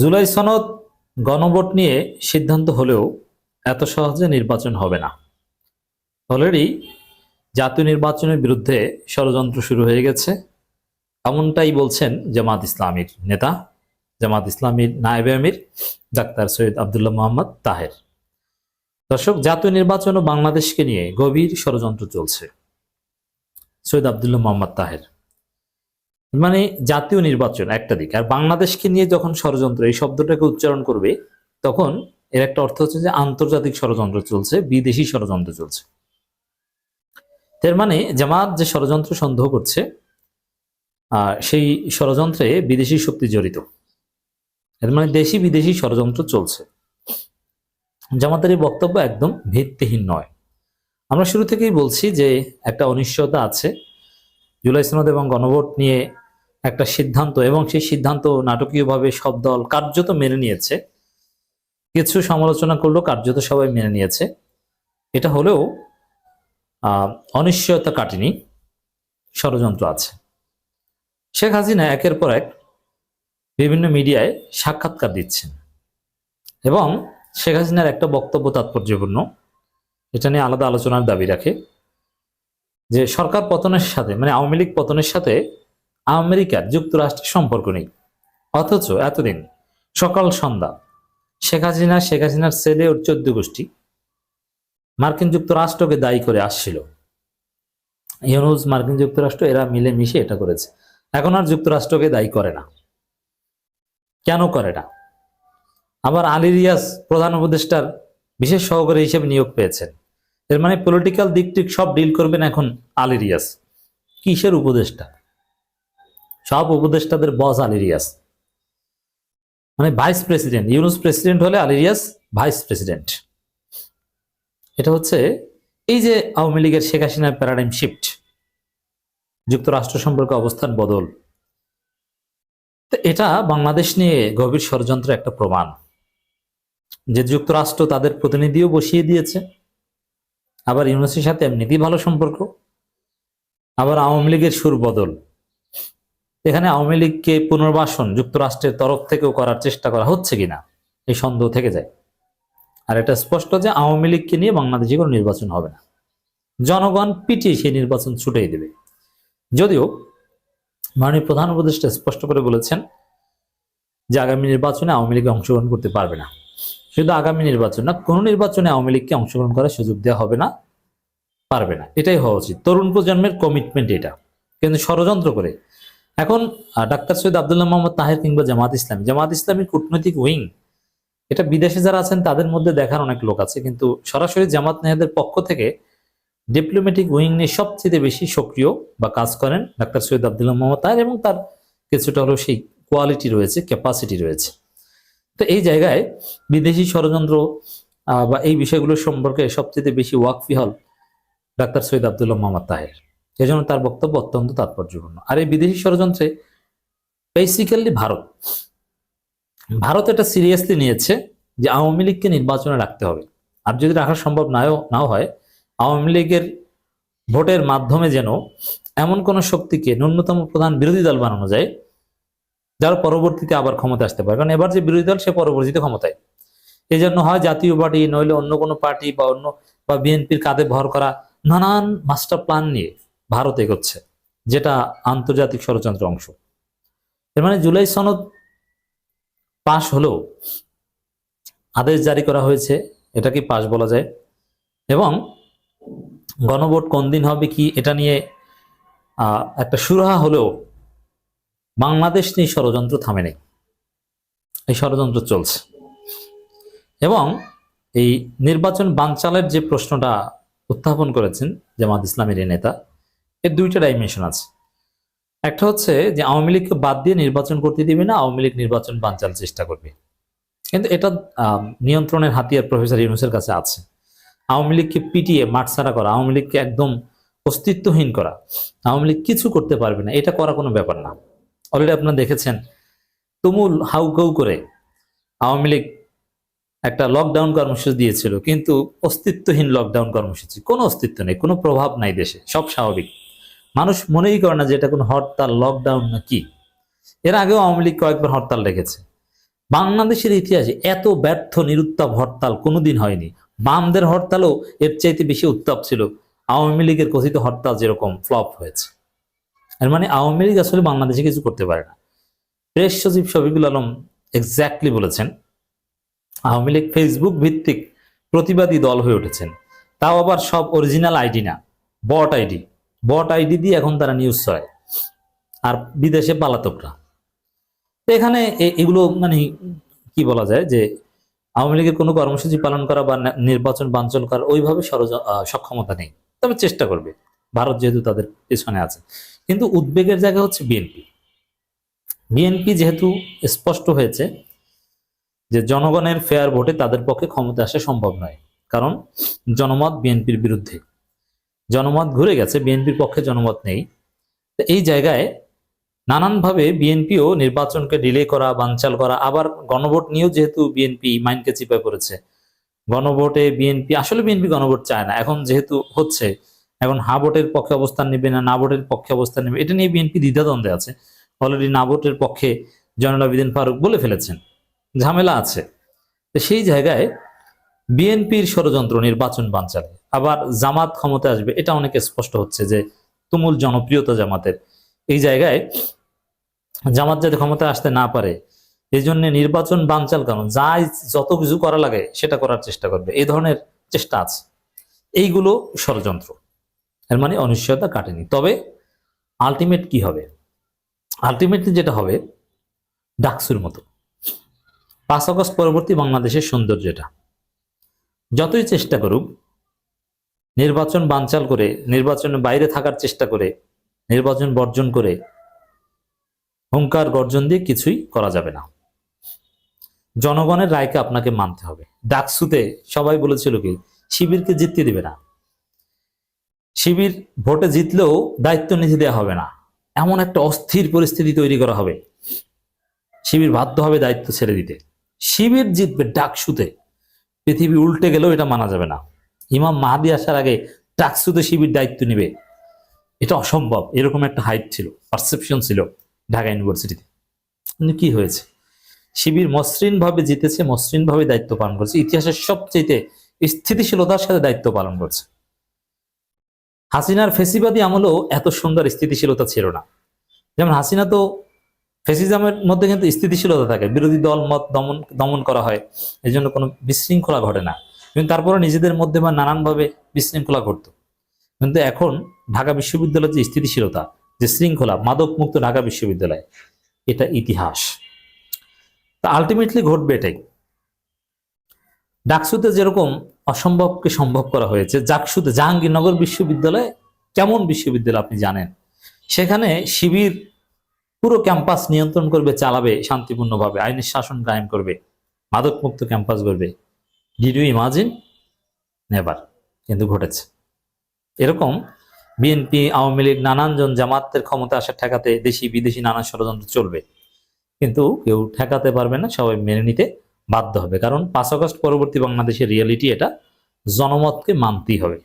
জুলাই সনদ গণভোট নিয়ে সিদ্ধান্ত হলেও এত সহজে নির্বাচন হবে না। অলরেডি জাতীয় নির্বাচনের বিরুদ্ধে ষড়যন্ত্র শুরু হয়ে গেছে। এমনটাই বলছেন জামাত ইসলামীর নেতা, জামাত ইসলামীর নায়েবে আমির ডাক্তার সৈয়দ আবদুল্লাহ মোহাম্মদ তাহের। দর্শক, জাতীয় নির্বাচন ও বাংলাদেশকে নিয়ে গভীর ষড়যন্ত্র চলছে। সৈয়দ আবদুল্লাহ মোহাম্মদ তাহের। মানে জাতীয় নির্বাচন একটা দিক। আর বাংলাদেশকে নিয়ে যখন ষড়যন্ত্র, এই শব্দটাকে উচ্চারণ করবে, তখন এর একটা অর্থ হচ্ছে যে আন্তর্জাতিক ষড়যন্ত্র চলছে, বিদেশি ষড়যন্ত্র চলছে। এর মানে জামাত যে ষড়যন্ত্র সন্দেহ করছে সেই ষড়যন্ত্রে বিদেশি শক্তি জড়িত। এর মানে দেশি বিদেশি ষড়যন্ত্র চলছে। জামাতের এই বক্তব্য একদম ভিত্তিহীন নয়। আমরা শুরু থেকেই বলছি যে একটা অনিশ্চয়তা আছে। জুলাই সনদ এবং গণভোট নিয়ে একটা সিদ্ধান্ত এবং সেই সিদ্ধান্ত নাটকীয়ভাবে সব দল কার্যত মেনে নিয়েছে। কিছু সমালোচনা করলেও কার্যত সবাই মেনে নিয়েছে। এটা হলেও অনিশ্চয়তা কাটেনি, ষড়যন্ত্র আছে। শেখ হাসিনা একের পর এক বিভিন্ন মিডিয়ায় সাক্ষাৎকার দিচ্ছেন এবং শেখ হাসিনার একটা বক্তব্য তাৎপর্যপূর্ণ, এটা নিয়ে আলাদা আলোচনার দাবি রাখে যে সরকার পতনের সাথে মানে আওয়ামী লীগ পতনের সাথে আমেরিকার যুক্তরাষ্ট্রের সম্পর্ক নেই। অথচ এতদিন সকাল সন্ধ্যা শেখ হাসিনা, শেখ হাসিনার ছেলে ওর চোদ্দ গোষ্ঠী মার্কিন যুক্তরাষ্ট্রকে দায়ী করে আসছিল। ইউনুস, মার্কিন যুক্তরাষ্ট্র, এরা মিলে মিশে এটা করেছে। এখন আর যুক্তরাষ্ট্রকে দায়ী করে না। কেন করে না? আবার আলী প্রধান উপদেষ্টার বিশেষ সহকারী হিসেবে নিয়োগ পেয়েছেন। এর মানে পলিটিক্যাল দিক সব ডিল করবেন এখন আলী কিসের উপদেষ্টা? সব উপদেষ্টাদের বস আলী রিয়াজ মানে ভাইস প্রেসিডেন্ট ইউনুস প্রেসিডেন্ট হলে আলী রিয়াজ ভাইস প্রেসিডেন্ট এটা হচ্ছে এই যে আওয়ামী লীগের শেখ হাসিনার প্যারাডাইম শিফট যুক্তরাষ্ট্র সম্পর্কে অবস্থান বদল। এটা বাংলাদেশ নিয়ে গভীর ষড়যন্ত্র একটা প্রমাণ। যে যুক্তরাষ্ট্র তাদের প্রতিনিধিও বসিয়ে দিয়েছে, আবার ইউনুসের সাথে এমনিতেই ভালো সম্পর্ক, আবার আওয়ামী লীগের সুর বদল। এখানে আওয়ামী লীগকে পুনর্বাসন যুক্তরাষ্ট্রের তরফ থেকেও করার চেষ্টা করা হচ্ছে কিনা এই সন্দেহ থেকে যায়। আর এটা স্পষ্ট যে আওয়ামী লীগকে নিয়ে বাংলাদেশে কোনো নির্বাচন হবে না। জনগণ পিটিয়ে সেই নির্বাচন ছুটেই দেবে। যদিও মাননীয় প্রধান উপদেষ্টা স্পষ্ট করে বলেছেন যে আগামী নির্বাচনে আওয়ামী লীগ অংশগ্রহণ করতে পারবে না। শুধু আগামী নির্বাচন না, কোনো নির্বাচনে আওয়ামী লীগকে অংশগ্রহণ করার সুযোগ দেওয়া হবে না, পারবে না। এটাই হওয়া উচিত। তরুণ প্রজন্মের কমিটমেন্ট এটা। কিন্তু ষড়যন্ত্র করে এখন ডাক্তার সৈয়দ আবদুল্লাহ মোহাম্মদ তাহের কিংবা জামাত ইসলামী। জামাত ইসলামী কূটনৈতিক উইং। এটা বিদেশে যারা আছেন, তাদের মধ্যে দেখার অনেক লোক আছে, কিন্তু সরাসরি জামাত নেহাদের পক্ষ থেকে ডিপ্লোম্যাটিক উইং নিয়ে সবচেয়ে বেশি সক্রিয় বা কাজ করেন ডাক্তার সৈয়দ আবদুল্লাহ মোহাম্মদ তাহের এবং তার কিছুটা হলেও সেই কোয়ালিটি রয়েছে ক্যাপাসিটি রয়েছে। তো এই জায়গায় বিদেশি ষড়যন্ত্র বা এই বিষয়গুলো সম্পর্কে সবচেয়ে বেশি ওয়াকফিহল ডাক্তার সৈয়দ আবদুল্লাহ মোহাম্মদ তাহের। এজন্য তার বক্তব্য অত্যন্ত তাৎপর্যপূর্ণ। আর এই বিদেশি ষড়যন্ত্রে বেসিক্যালি ভারত। ভারত এটা সিরিয়াসলি নিয়েছে যে আওয়ামী লীগকে নির্বাচনে রাখতে হবে। আর যদি রাখা সম্ভব নাও নাও হয়, আওয়ামী লীগের ভোটের মাধ্যমে যেন এমন কোন শক্তিকে ন্যূনতম প্রধান বিরোধী দল বানানো যায়, যারা পরবর্তীতে আবার ক্ষমতা আসতে পারে। কারণ এবার যে বিরোধী দল, সে পরবর্তীতে ক্ষমতায়। এই জন্য হয় জাতীয় পার্টি, নইলে অন্য কোনো পার্টি বা অন্য, বা বিএনপির কাঁধে ভর করা নানান মাস্টার প্ল্যান নিয়ে ভারত এগোচ্ছে, যেটা আন্তর্জাতিক ষড়যন্ত্র অংশ। এর মানে জুলাই সনদ পাশ হলেও আদেশ জারি করা হয়েছে, এটা কি পাশ বলা যায়? এবং গণভোট কোন দিন হবে কি, এটা নিয়ে একটা সুরাহা হলেও বাংলাদেশ নিয়ে ষড়যন্ত্র থামে নেই। এই ষড়যন্ত্র চলছে। এবং এই নির্বাচন বানচালের যে প্রশ্নটা উত্থাপন করেছেন জামাত ইসলামের নেতা এর দুইটা ডাইমেনশন আছে। একটা হচ্ছে যে আওয়ামী লীগকে বাদ দিয়ে নির্বাচন করতে দিবে না, আওয়ামী লীগ নির্বাচন বানচাল চেষ্টা করবে। কিন্তু এটা নিয়ন্ত্রণের হাতিয়ার প্রফেসর ইউনুসের কাছে আছে। আওয়ামী লীগকে পিটিয়ে মাঠছাড়া করা, আওয়ামী লীগকে একদম অস্তিত্বহীন করা, আওয়ামী লীগ কিছু করতে পারবে না, এটা করা কোনো ব্যাপার না। অলরেডি আপনারা দেখেছেন, তুমুল হাউকাউ করে আওয়ামী লীগ একটা লকডাউন কর্মসূচি দিয়েছিল, কিন্তু অস্তিত্বহীন লকডাউন কর্মসূচি, কোনো অস্তিত্ব নেই, কোনো প্রভাব নাই দেশে, সব স্বাভাবিক। মানুষ মনেই করে না যে এটা কোনো হরতাল লকডাউন না কি এর আগেও আওয়ামী লীগ কয়েকবার হরতাল রেখেছে বাংলাদেশের ইতিহাসে এত ব্যর্থ নিরুত্তাপ হরতাল কোনোদিন হয়নি। বামদের হরতালও এর চাইতে বেশি উত্তাপ ছিল। আওয়ামী লীগের কথিত হরতাল যেরকম ফ্লপ হয়েছে। এর মানে আওয়ামী লীগ আসলে বাংলাদেশে কিছু করতে পারে না। প্রেস সচিব শফিকুল আলম এক্স্যাক্টলি বলেছেন, আওয়ামী লীগ ফেসবুক ভিত্তিক প্রতিবাদী দল হয়ে উঠেছেন। তাও আবার সব অরিজিনাল আইডি না বট আইডি বট আইডি দিয়ে এখন তারা নিউজ হয় আর বিদেশে পালাতকরা। এখানে এগুলো মানে কি বলা যায় যে, আওয়ামী লীগের কোনো কর্মসূচি পালন করা বা নির্বাচন বাঞ্চল করার ওইভাবে সক্ষমতা নেই। তবে চেষ্টা করবে। ভারত যেহেতু তাদের পেছনে আছে। কিন্তু উদ্বেগের জায়গা হচ্ছে বিএনপি বিএনপি যেহেতু স্পষ্ট হয়েছে যে, জনগণের ফেয়ার ভোটে তাদের পক্ষে ক্ষমতা আসা সম্ভব নয়। কারণ জনমত বিএনপির বিরুদ্ধে। জনমত ঘুরে গেছে, বিএনপির পক্ষে জনমত নেই। এই জায়গায় নানানভাবে বিএনপিও নির্বাচনকে ডিলে করা, বানচাল করা, আবার গণভোট নিয়েও যেহেতু বিএনপি মাইন্ডকে চিপায় পড়েছে। গণভোটে বিএনপি, আসলে বিএনপি গণভোট চায় না, এখন যেহেতু হচ্ছে, এখন হা ভোটের পক্ষে অবস্থান নেবে না না ভোটের পক্ষে অবস্থান নেবে, এটা নিয়ে বিএনপি দ্বিধাদ্বন্দ্বে আছে। অলরেডি না ভোটের পক্ষে জয়নুল আবেদিন ফারুক বলে ফেলেছেন, ঝামেলা আছে। তো সেই জায়গায় বিএনপির ষড়যন্ত্র, নির্বাচন বানচালে। আবার জামাত ক্ষমতা আসবে, এটা অনেক স্পষ্ট হচ্ছে যে তুমুল জনপ্রিয়তা জামাতের। এই জায়গায় জামাত যাতে ক্ষমতা আসতে না পারে এই জন্য নির্বাচন বানচাল কারণ যাই যত কিছু করা লাগে সেটা করার চেষ্টা করবে এই ধরনের চেষ্টা আছে। এইগুলো ষড়যন্ত্র, এর মানে অনিশ্চয়তা কাটেনি। তবে আলটিমেট কি হবে? আলটিমেটলি যেটা হবে, ডাকসুর মতো। পাঁচ আগস্ট পরবর্তী বাংলাদেশের সৌন্দর্য এটা। যতই চেষ্টা করুক নির্বাচন বানচাল করে, নির্বাচনের বাইরে থাকার চেষ্টা করে, নির্বাচন বর্জন করে হুঙ্কার গর্জন দিয়ে কিছুই করা যাবে না। জনগণের রায়কে আপনাকে মানতে হবে। ডাকসুতে সবাই বলেছিল কি, শিবিরকে জিততে দিবে না। শিবির ভোটে জিতলেও দায়িত্ব নিতে দেওয়া হবে না। এমন একটা অস্থির পরিস্থিতি তৈরি করা হবে। শিবির বাধ্য হবে দায়িত্ব ছেড়ে দিতে। শিবির জিতবে ডাকসুতে। পৃথিবী উল্টে গেলেও এটা মানা যাবে না। ইমাম মাহাদি আসার আগে ডাকসুতে শিবির দায়িত্ব নিবে। এটা অসম্ভব। এরকম একটা হাইট ছিল পারসেপশন ছিল ঢাকা ইউনিভার্সিটিতে। কিন্তু কি হয়েছে? শিবির মসৃণ ভাবে জিতেছে মসৃণ ভাবে দায়িত্ব পালন করছে। ইতিহাসের সবচেয়ে স্থিতিশীলতার সাথে দায়িত্ব পালন করছে। হাসিনার ফেসিবাদী আমলেও এত সুন্দর স্থিতিশীলতা ছিল না। যেমন হাসিনা তো ফেসিজমের মধ্যে কিন্তু স্থিতিশীলতা থাকে। বিরোধী দল মত দমন দমন করা হয়। এই জন্য কোনো বিশৃঙ্খলা ঘটে না। কিন্তু তারপরে নিজেদের মধ্যে বা নানানভাবে বিশৃঙ্খলা ঘটতো। কিন্তু এখন ঢাকা বিশ্ববিদ্যালয়ের যে স্থিতিশীলতা, যে শৃঙ্খলা মাদক মুক্ত ঢাকা বিশ্ববিদ্যালয়, এটা ইতিহাস। তা আলটিমেটলি ঘটবে এটাই। ডাকসুতে যেরকম অসম্ভবকে সম্ভব করা হয়েছে, জাকসুতে জাহাঙ্গীরনগর বিশ্ববিদ্যালয় কেমন বিশ্ববিদ্যালয় আপনি জানেন? সেখানে শিবির পুরো ক্যাম্পাস নিয়ন্ত্রণ করবে, চালাবে, শান্তিপূর্ণভাবে, আইনের শাসন কায়েম করবে, মাদকমুক্ত ক্যাম্পাস করবে ডিড ইউ ইমাজিন নেভার কিন্তু ঘটেছে। এরকম বিএনপি আওয়ামী লীগ, নানানজন জামাতের ক্ষমতা আসার ঠেকাতে দেশি, বিদেশি নানা ষড়যন্ত্র চলবে। কিন্তু কেউ ঠেকাতে পারবে না, সবাই মেনে নিতে বাধ্য হবে। কারণ পাঁচ আগস্ট পরবর্তী বাংলাদেশের রিয়েলিটি এটা, জনমতকে মানতেই হবে।